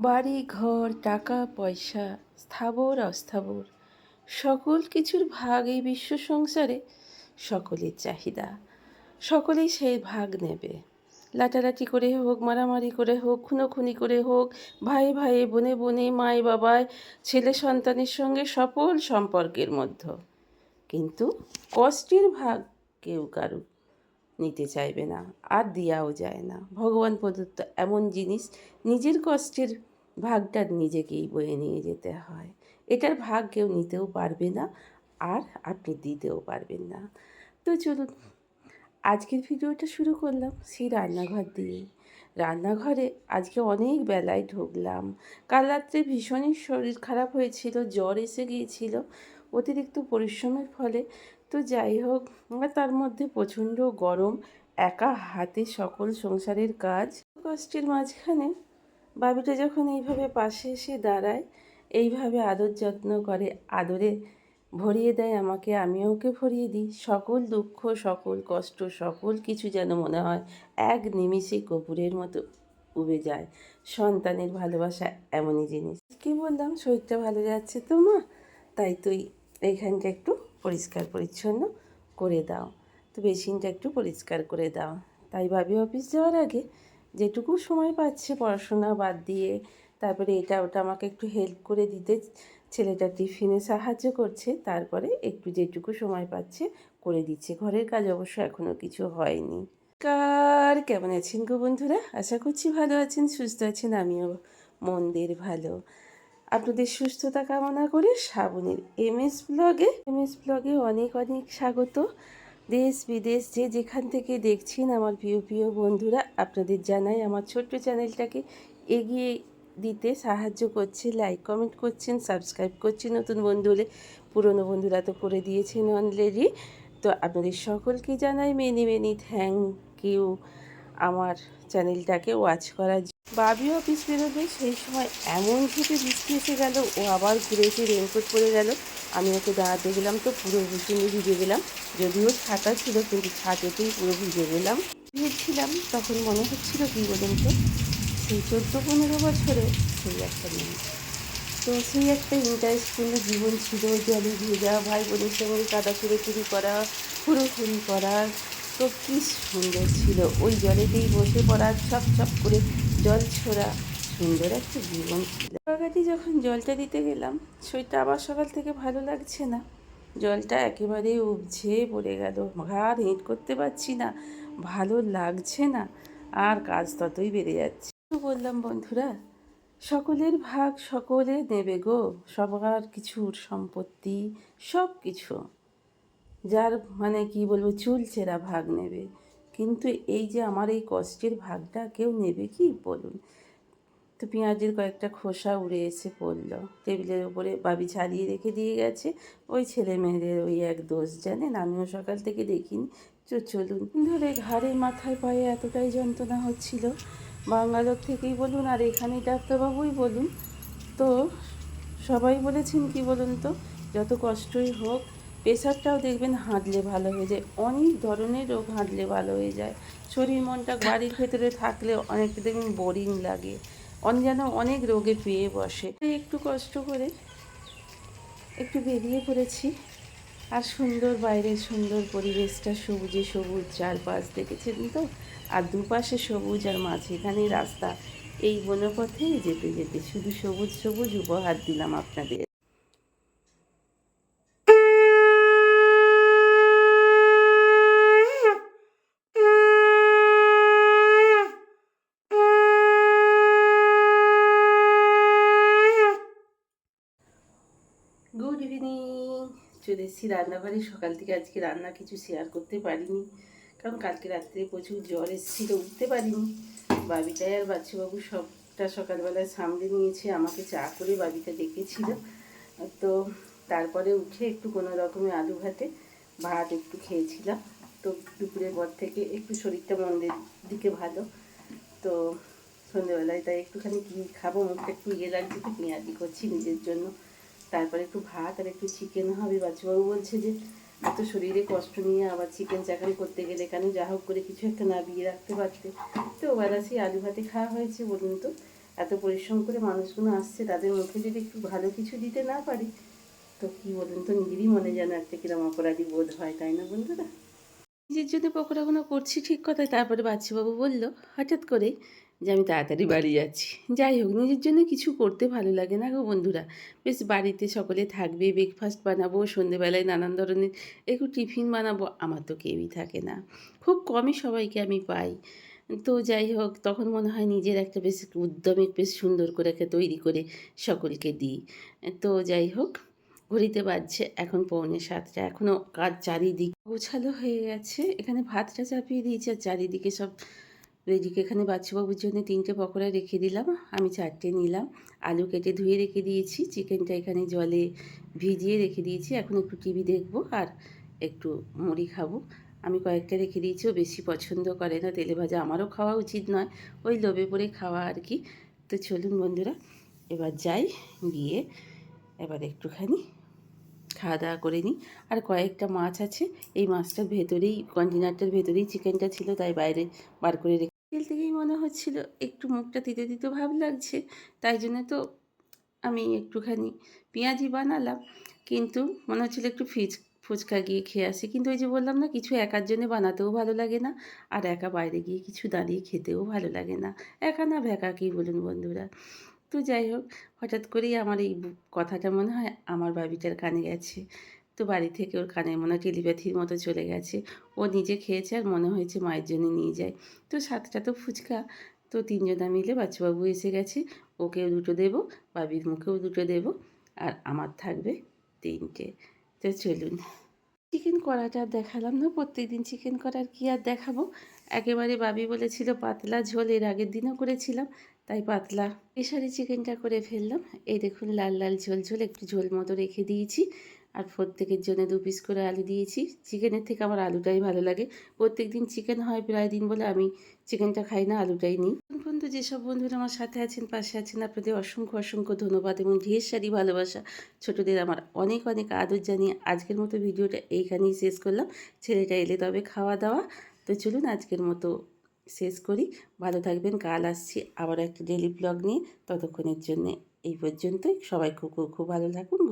বাড়ি, ঘর, টাকা, পয়সা, স্থাবর, অস্থাবর, সকল কিছুর ভাগ এই বিশ্ব সংসারে সকলের চাহিদা। সকলেই সেই ভাগ নেবে। লাটালাটি করে হোক, মারামারি করে হোক, খুনোখুনি করে হোক, ভাই ভাই, বোনে বোনে, মায়, বাবায়, ছেলে, সন্তানের সঙ্গে সফল সম্পর্কের মধ্যে। কিন্তু কষ্টের ভাগ কেউ কারু নিতে চাইবে না, আর দেওয়াও যায় না। ভগবান প্রদত্ত এমন জিনিস নিজের কষ্টের ভাগটা নিজেকেই বয়ে নিয়ে যেতে হয়। এটার ভাগ কেউ নিতেও পারবে না, আর আপনি দিতেও পারবেন না। তো চলুন, আজকের ভিডিওটা শুরু করলাম সেই রান্নাঘর দিয়ে। রান্নাঘরে আজকে অনেক বেলায় ঢুকলাম। কাল রাত্রে ভীষণই শরীর খারাপ হয়েছিল, জ্বর এসে গিয়েছিল। অতিরিক্ত পরিশ্রমের ফলে তো যাই হোক তার মধ্যে প্রচণ্ড গরম, একা হাতে সকল সংসারের কাজ। কষ্টের মাঝখানে বাবিটা যখন এইভাবে পাশে এসে দাঁড়ায়, এইভাবে আদর যত্ন করে, আদরে ভরিয়ে দেয় আমাকে, আমিও ওকে ভরিয়ে দিই। সকল দুঃখ, সকল কষ্ট, সকল কিছু যেন মনে হয় এক নিমিষে কপুরের মতো উবে যায়। সন্তানের ভালোবাসা এমনই জিনিস। কি বললাম, শরীরটা ভালো যাচ্ছে তো মা? তাই তুই এইখানটা একটু পরিষ্কার পরিচ্ছন্ন করে দাও। তো বেসিনটা একটু পরিষ্কার করে দাও। তাই ভাবি অফিস যাওয়ার আগে যেটুকু সময় পাচ্ছে পড়াশোনা বাদ দিয়ে, তারপরে এটা ওটা আমাকে একটু হেল্প করে দিতে। ছেলেটা টিফিনে সাহায্য করছে, তারপরে একটু যেটুকু সময় পাচ্ছে করে দিচ্ছে। ঘরের কাজ অবশ্য এখনও কিছু হয়নি। কার কেমন আছেন গো বন্ধুরা? আশা করছি ভালো আছেন, সুস্থ আছেন, আমিও মন্দির ভালো। আপনাদের সুস্থতা কামনা করে শ্রাবণীর এম এস ব্লগে এম এস ব্লগে অনেক অনেক স্বাগত দেশ, বিদেশ, যে যেখান থেকে দেখছেন আমার প্রিয় প্রিয় বন্ধুরা, আপনাদের জানাই আমার ছোট্ট চ্যানেলটাকে এগিয়ে দিতে সাহায্য করছে লাইক কমেন্ট করছেন সাবস্ক্রাইব করছেন নতুন বন্ধু হলে, পুরনো বন্ধুরা তো করে দিয়েছেন অলরেডি তো আপনাদের সকলকে জানাই মেনি মেনি থ্যাংক ইউ আমার চ্যানেলটাকে ওয়াচ করার। বাবি অফিস বেরোবে, সেই সময় এমন ঝুঁকে বৃষ্টি এসে গেল, ও আবার ঘুরে এসে রেনকোট পরে গেল। আমি ওকে দাঁড়াতে গেলাম তো, পুরো ভীষণই ভিজে গেলাম। যদিও ছাতা ছিল, কিন্তু ছাতেতেই পুরো ভিজে গেলাম। ভিজছিলাম তখন মনে হচ্ছিল কী বলুন তো, সেই চোদ্দ পনেরো বছরে সেই একটা মেয়ে। তো সেই একটা ইন্টারেস্টপূর্ণ জীবন ছিল, জলে ভেজা ভাই বোনের সঙ্গে কাদা চুরি করা হুড়োহুড়ি করা। তো কী সুন্দর ছিল, ওই জলেতেই বসে পড়া ছপ ছপ করে জল ছোড়া সুন্দর একটা জীবন ছিল। যখন জলটা দিতে গেলাম শরীরটা আবার সকাল থেকে ভালো লাগছে না। জলটা একেবারে উপঝে পড়ে গেল। ঘাড় হেঁট করতে পারছি না, ভালো লাগছে না, আর কাজ ততই বেড়ে যাচ্ছে। বললাম, বন্ধুরা, সকলের ভাগ সকলে নেবে গো। সবার কিছুর সম্পত্তি সব কিছু যার মানে কি বলব চুলচেরা ভাগ নেবে। কিন্তু এই যে আমার এই কষ্টের ভাগটা কেউ নেবে কি? বলুন। তো পেঁয়াজের কয়েকটা খোসা উড়ে এসে পড়ল। টেবিলের উপরে বাবি ছাড়িয়ে রেখে দিয়ে গেছে। ওই ছেলে মেয়েদের ওই এক দোষ জানেন? আমিও সকাল থেকে দেখিনি। তো চলুন। ধরে ঘাড়ে, মাথায়, পায়ে এতটাই যন্ত্রণা হচ্ছিল। বাঙ্গালোর থেকেই বলুন আর এখানেই ডাক্তারবাবুই বলুন। তো সবাই বলেছেন কি বলুন তো? যত কষ্টই হোক প্রেশারটাও দেখবেন হাঁটলে ভালো হয়ে যায়। অনেক ধরনের রোগ হাঁটলে ভালো হয়ে যায়। শরীর মনটা বাড়ির ভেতরে থাকলে অনেকটা দেখবেন বোরিং লাগে। যেন অনেক রোগে পেয়ে বসে। একটু কষ্ট করে একটু বেরিয়ে পড়েছি। আর সুন্দর বাইরের সুন্দর পরিবেশটা সবুজে সবুজ চারপাশ দেখেছেন তো? আর দুপাশে সবুজ আর মাঝখানে রাস্তা। এই বনপথে যেতে যেতে শুধু সবুজ সবুজ উপহার দিলাম আপনাদের। চলে এসেছি রান্নাঘরে সকাল থেকে আজকে রান্না কিছু শেয়ার করতে পারিনি। কারণ কালকে রাত্রে প্রচুর জ্বর এসেছিল, উঠতে পারিনি। বাবিটাই আর বাচ্চাবাবু সবটা সকালবেলায় সামলে নিয়েছে, আমাকে চা করে বাবিটা ডেকেছিল। তো তারপরে উঠে একটু কোনো রকমে আলু ভাতে ভাত একটু খেয়েছিলাম। তো দুপুরের পর থেকে একটু শরীরটা মন্দের দিকে ভালো। তো সন্ধেবেলায় তাই একটুখানি কী খাব, মুখটা একটু ইয়ে লাগছে তো পেঁয়াজি করছি নিজের জন্য। তারপরে একটু ভাত আর একটু চিকেন হবে। বাচ্চাবাবু বলছে যে, এত শরীরে কষ্ট নিয়ে আবার চিকেন চাকারি করতে গেলে কেন? যা হোক করে কিছু একটা না বিয়ে রাখতে পারতে। তো ওবেলা সেই আলু ভাতে খাওয়া হয়েছে বলুন তো। এত পরিশ্রম করে মানুষগুলো আসছে, তাদের মুখে যদি একটু ভালো কিছু দিতে না পারি, তো কি বলুন তো, নিজেরই মনে যেন একটা কিরম অপরাধী বোধ হয়, তাই না বন্ধুরা? নিজের জন্য পকোড়াগুলো করছি ঠিক কথাই তারপরে বাচ্চাবাবু বলল, হঠাৎ করে যে আমি তাড়াতাড়ি বাড়ি যাচ্ছি। যাই হোক নিজের জন্য কিছু করতে ভালো লাগে না গো বন্ধুরা। বেশ বাড়িতে সকলে থাকবে ব্রেকফাস্ট বানাবো সন্ধেবেলায় নানান ধরনের একটু টিফিন বানাবো আমার তো কেউই থাকে না। খুব কমই সবাইকে আমি পাই। তো যাই হোক তখন মনে হয় নিজের একটা বেশ উদ্যমে বেশ সুন্দর করে একটা তৈরি করে সকলকে দিই। তো যাই হোক ঘড়িতে বাজছে এখন পৌনে সাতটা। এখনও কাজ চারিদিক গোছালো হয়ে গেছে। এখানে ভাতটা চাপিয়ে দিয়েছে আর চারিদিকে সব রেডিকে এখানে বাচ্চাবাবুর জন্য তিনটে পকোড়া রেখে দিলাম। আমি চারটে নিলাম। আলু কেটে ধুয়ে রেখে দিয়েছি। চিকেনটা এখানে জলে ভিজিয়ে রেখে দিয়েছি। এখন একটু টিভি দেখব আর একটু মুড়ি খাব। আমি কয়েকটা রেখে দিয়েছি। ও বেশি পছন্দ করে না। তেলে ভাজা আমারও খাওয়া উচিত নয়। ওই লোভে পড়ে খাওয়া আর কি। তো চলুন বন্ধুরা, এবার যাই। গিয়ে এবার একটুখানি খাওয়া দাওয়া করে নিই। আর কয়েকটা মাছ আছে। এই মাছটার ভেতরেই কন্টেনারটার ভেতরেই চিকেনটা ছিল, তাই বাইরে বার করে থেকেই মনে হচ্ছিল একটু মুখটা তিতে তিতে ভাব লাগছে, তাই জন্য তো আমি একটুখানি পেঁয়াজি বানালাম। কিন্তু মনে হচ্ছিল একটু ফিজ, ফুচকা গিয়ে খেয়ে আসি। কিন্তু ওই যে বললাম না, কিছু একার জন্য বানাতেও ভালো লাগে না, আর একা বাইরে গিয়ে কিছু দাঁড়িয়ে খেতেও ভালো লাগে না। একা না ভেকা, কী বলুন বন্ধুরা? তো যাই হোক, হঠাৎ করেই আমার এই কথাটা মনে হয় আমার বাবিটার কানে গেছে। তো বাড়ি থেকে ওর কানে মনে টেলিপ্যাথির মতো চলে গেছে। ও নিজে খেয়েছে আর মনে হয়েছে মায়ের জন্য নিয়ে যায়। তো সাতটা তো ফুচকা। তো তিনজনা মিলে বাচ্চাবাবু এসে গেছে। ওকেও দুটো দেবো, বাবির মুখেও দুটো দেবো আর আমার থাকবে তিনটে। তো চলুন। চিকেন আর দেখালাম না, প্রত্যেকদিন চিকেন করার কি আর দেখাবো? একেবারে বাবি বলেছিল পাতলা ঝোল, এর আগের দিনও করেছিলাম, তাই পাতলা প্রেশারে চিকেনটা করে ফেললাম। এই দেখুন, লাল লাল ঝোল ঝোল, একটু ঝোল মতো রেখে দিয়েছি। আর প্রত্যেকের জন্য দু পিস করে আলু দিয়েছি। চিকেনের থেকে আমার আলুটাই ভালো লাগে। প্রত্যেক দিন চিকেন হয় প্রায় দিন বলে আমি চিকেনটা খাই না, আলুটাই নিই। বন্ধু যেসব বন্ধুরা আমার সাথে আছেন, পাশে আছেন, আপনাদের অসংখ্য অসংখ্য ধন্যবাদ এবং ঢের সারি ভালোবাসা। ছোটদের আমার অনেক অনেক আদর জানিয়ে আজকের মতো ভিডিওটা এইখানেই শেষ করলাম। ছেলেটা এলে তবে খাওয়া দাওয়া। তো চলুন আজকের মতো শেষ করি। ভালো থাকবেন, কাল আসছি আবার একটা ডেলি ব্লগ নিয়ে। ততক্ষণের জন্য এই পর্যন্তই। সবাই খুব খুব খুব ভালো থাকুন।